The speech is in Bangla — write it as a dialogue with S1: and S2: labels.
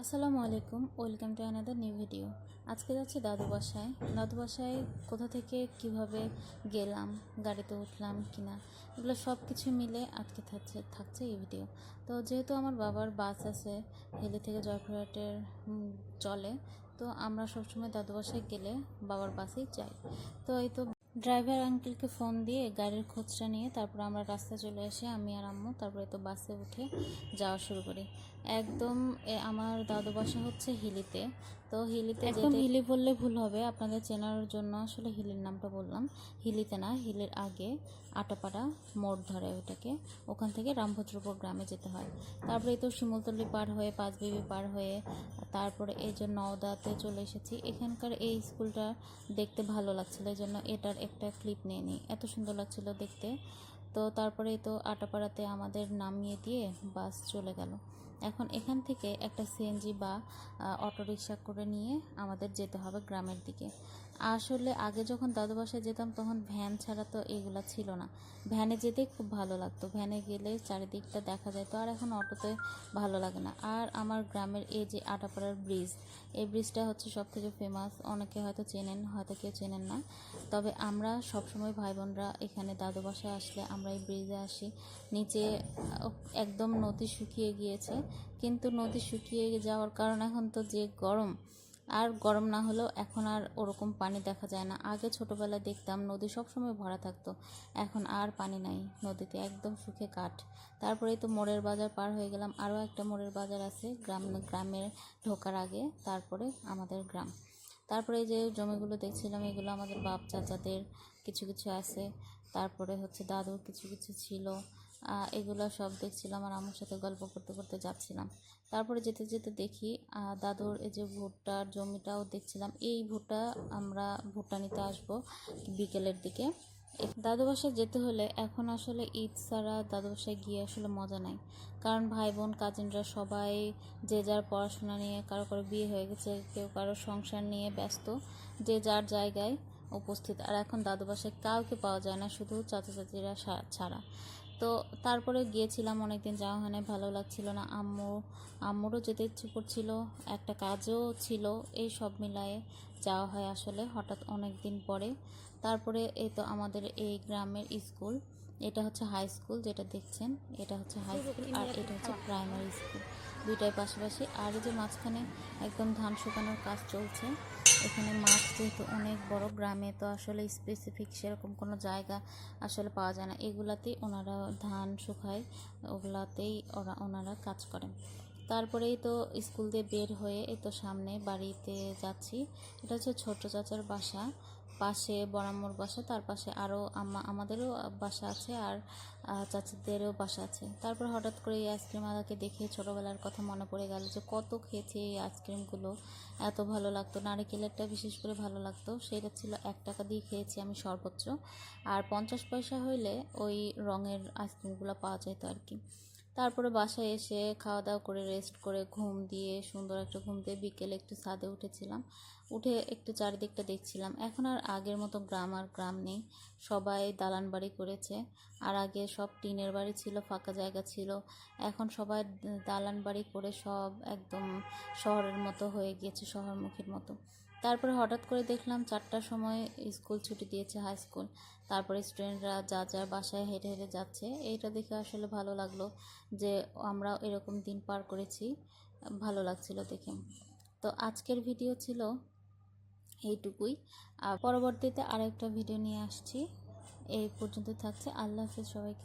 S1: আসসালামু আলাইকুম, welcome to another new video আজকে যাচ্ছি দাদু বাসায় দাদু বাসায় কোথা থেকে কীভাবে গেলাম গাড়িতে উঠলাম কিনা, এগুলো সব কিছু মিলে আজকে থাকছে থাকছে এই ভিডিও তো যেহেতু আমার বাবার বাস আছে হেলি থেকে জয়পুরহাটের চলে, তো আমরা সবসময় দাদু বাসায় গেলে বাবার বাসেই যাই। তো এই তো ড্রাইভার আঙ্কেলকে ফোন দিয়ে গাড়ির খোঁজটা নিয়ে তারপর আমরা রাস্তায় চলে এসে আমি আর আম্মু, তারপরে তো বাসে উঠে যাওয়া শুরু করি। একদম এ, আমার দাদু বাসা হচ্ছে হিলিতে। তো হিলিতে একদম হিলি বললে ভুল হবে আপনাদের চেনার জন্য আসলে হিলির নামটা বললাম। হিলিতে না হিলির আগে আটাপাড়া মোড় ধরে ওটাকে। ওখান থেকে রামভদ্রপুর গ্রামে যেতে হয়। তারপরে এই তো শিমুলতলি পার হয়ে পাঁচবিবি পার হয়ে তারপরে এই যে নওদাতে চলে এসেছি। এখানকার এই স্কুলটা দেখতে ভালো লাগছিল এই জন্য এটার একটা ক্লিপ নিয়ে নিই। এত সুন্দর লাগছিল দেখতে। তো তারপরে এই তো আটাপাড়াতে আমাদের নামিয়ে দিয়ে বাস চলে গেল। এখন এখান থেকে একটা সিএনজি বা অটো রিক্সা করে নিয়ে আমাদের যেতে হবে গ্রামের দিকে। আসলে আগে যখন দাদু বাসায় যেতাম তখন ভ্যান ছাড়া তো এগুলো ছিল না। ভ্যানে যেতে খুব ভালো লাগতো। ভ্যানে গেলে চারিদিকটা দেখা যেত আর এখন অটোতে ভালো লাগে না। আর আমার গ্রামের এই যে আটাপাড়ার ব্রিজ, এই ব্রিজটা হচ্ছে সব থেকে ফেমাস অনেকে হয়তো চেনেন, হয়তো কেউ চেনেন না। তবে আমরা সবসময় ভাই বোনরা এখানে দাদু বাসায় আসলে আমরা এই ব্রিজে আসি। নিচে একদম নদী শুকিয়ে গিয়েছে। কিন্তু নদী শুকিয়ে যাওয়ার কারণ এখন তো যে গরম। আর গরম না হলেও এখন আর ওরকম পানি দেখা যায় না। আগে ছোটোবেলায় দেখতাম নদী সবসময় ভরা থাকতো। এখন আর পানি নাই, নদীতে একদম শুকে কাঠ। তারপরেই তো মোড়ের বাজার পার হয়ে গেলাম। আরও একটা মোড়ের বাজার আছে গ্রাম, গ্রামের ঢোকার আগে, তারপরে আমাদের গ্রাম। তারপরে যে জমিগুলো দেখছিলাম, এগুলো আমাদের বাপ, চাচাদের কিছু কিছু আছে। তারপরে হচ্ছে দাদুর কিছু কিছু ছিল। এগুলো সব দেখছিলাম আর আমার সাথে গল্প করতে করতে যাচ্ছিলাম। তারপরে যেতে যেতে দেখি দাদুর এই যে ভুট্টার জমিটাও দেখছিলাম। এই ভুট্টা আমরা ভুট্টা নিতে আসব বিকেলের দিকে। দাদু বাসায় যেতে হলে এখন আসলে ঈদ ছাড়া দাদু বাসায় গিয়ে আসলে মজা নাই। কারণ ভাই বোন, কাজিনরা সবাই যে যার পড়াশোনা নিয়ে কারও কারও বিয়ে হয়ে গেছে, কেউ কারও সংসার নিয়ে ব্যস্ত, যে যার জায়গায় উপস্থিত। আর এখন দাদু বাসায় কাউকে পাওয়া যায় না, শুধু চাচা চাচিরা ছাড়া। তো তারপরে গিয়েছিলাম অনেকদিন যাওয়া হয় না ভালো লাগছিল না। আম্মু আম্মুরও যেতে ইচ্ছে করছিল একটা কাজও ছিল এই সব মিলায়ে যাওয়া হয় আসলে হঠাৎ অনেক দিন পরে। তারপরে এই তো আমাদের এই গ্রামের স্কুল এটা হচ্ছে হাই স্কুল যেটা দেখছেন এটা হচ্ছে হাই স্কুল আর এটা হচ্ছে প্রাইমারি স্কুল। দুইটাই পাশাপাশি আর এই যে মাঝখানে একদম ধান শুকানোর কাজ চলছে, এখানে মাঠ যেহেতু অনেক বড়, গ্রামে তো আসলে স্পেসিফিক সেরকম কোনো জায়গা আসলে পাওয়া যায় না। এগুলাতেই ওনারা ধান শুকায়, ওগুলাতেই ওরা, ওনারা কাজ করেন। তারপরেই তো স্কুল দিয়ে বের হয়ে এই তো সামনে বাড়িতে যাচ্ছি। এটা হচ্ছে ছোট চাচার বাসা। পাশে বরাম্মর বাসা, তার পাশে আরও আমা আমাদেরও বাসা আছে আর চাচিদেরও বাসা আছে। তারপর হঠাৎ করে এই আইসক্রিম আলাকে দেখে ছোটোবেলার কথা মনে পড়ে গেল যে কত খেয়েছি এই আইসক্রিমগুলো। এত ভালো লাগতো। নারিকেলেরটা বিশেষ করে ভালো লাগতো। সেটা ছিল এক টাকা দিয়ে খেয়েছি আমি সর্বোচ্চ। আর পঞ্চাশ পয়সা হইলে ওই রঙের আইসক্রিমগুলো পাওয়া যেত আর কি। তারপরে বাসায় এসে খাওয়া দাওয়া করে রেস্ট করে ঘুম দিয়ে, সুন্দর একটা ঘুম দিয়ে বিকেলে একটু ছাদে উঠেছিলাম। উঠে একটু চারিদিকটা দেখছিলাম। এখন আর আগের মতো গ্রাম আর গ্রাম নেই। সবাই দালান বাড়ি করেছে। আর আগে সব টিনের বাড়ি ছিল, ফাঁকা জায়গা ছিল। এখন সবাই দালান বাড়ি করে সব একদম শহরের মতো হয়ে গিয়েছে, শহরমুখীর মতো। তারপরে হঠাৎ করে দেখলাম চারটার সময় স্কুল ছুটি দিয়েছে হাই স্কুল তারপরে স্টুডেন্টরা যা যার বাসায় হেঁটে হেঁটে যাচ্ছে। এইটা দেখে আসলে ভালো লাগল যে আমরা এরকম দিন পার করেছি। ভালো লাগছিল দেখে। তো আজকের ভিডিও ছিল এইটুকুই। আর পরবর্তীতে আরেকটা ভিডিও নিয়ে আসছি। এই পর্যন্ত থাকছে। আল্লাহ হাফেজ সবাইকে।